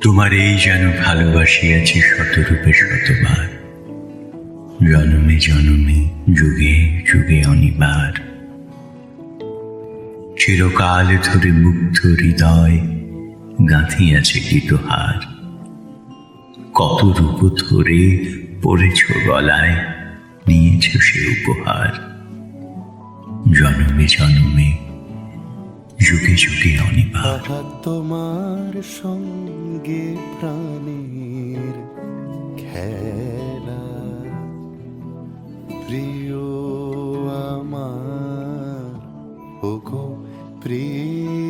তোমার এই যেন ভালোবাসিয়াছি শতরূপে শতবার। জনমে জনমে, যুগে যুগে অনিবার। চিরকাল ধরে মুগ্ধ হৃদয় গাঁথিয়াছে গীতহার কত রূপ ধরে পড়েছ গলায়, নিয়েছ সে উপহার। জনমে জনমে, যুগে যুগে অনিবার। তোমার সঙ্গে প্রাণীর খেলা, প্রিয় আমার, ওগো প্রিয়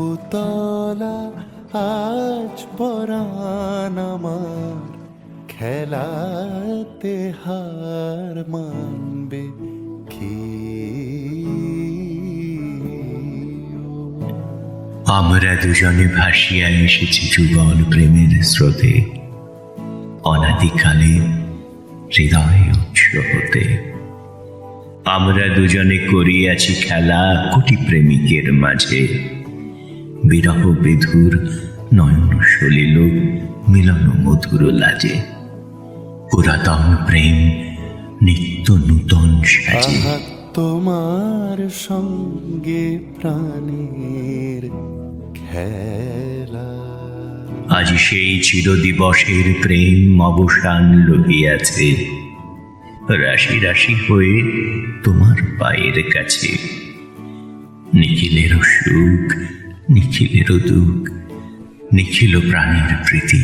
পুতলা আজ পরাণ আমার। খেলাতে হার মানবে কি? আমরা দুজনে ভাসিয়া এসেছি যুগল প্রেমের স্রোতে। অনাদিকালে হৃদয় উৎস হতে। আমরা দুজনে করিয়াছি খেলা কোটি প্রেমিকের মাঝে। বিরহ বিধুর নয়ন সলিল মিলন মধুর লাজে। পুরাতন প্রেম নিত্য নূতন সাজে। তোমার সঙ্গে প্রাণের খেলা। আজ সেই চিরদিবসের প্রেম অবসান লহিয়াছে রাশি রাশি হয়ে তোমার পায়ের কাছে। নিখিলের সুখ নিখিলেরও দুঃখ নিখিল প্রাণের প্রীতি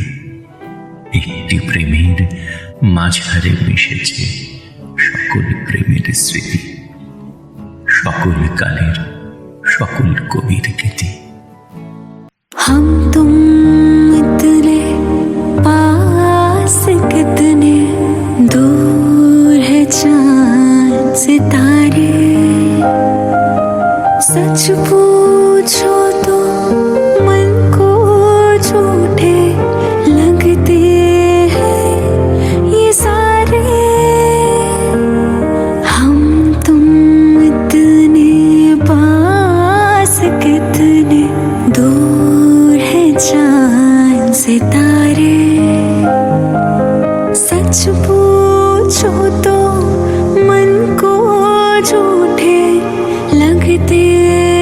একটি প্রেমের মাঝারে মিশেছে সকল প্রেমের স্মৃতি সকল কালের সকল কবির গীতি हम तुम सच पूछो तो मन को झूठे लगते हैं। ये सारे हम तुम इतने पास कितने दूर है चाँद सितारे। सच पूछो तो मन को झूठे लगते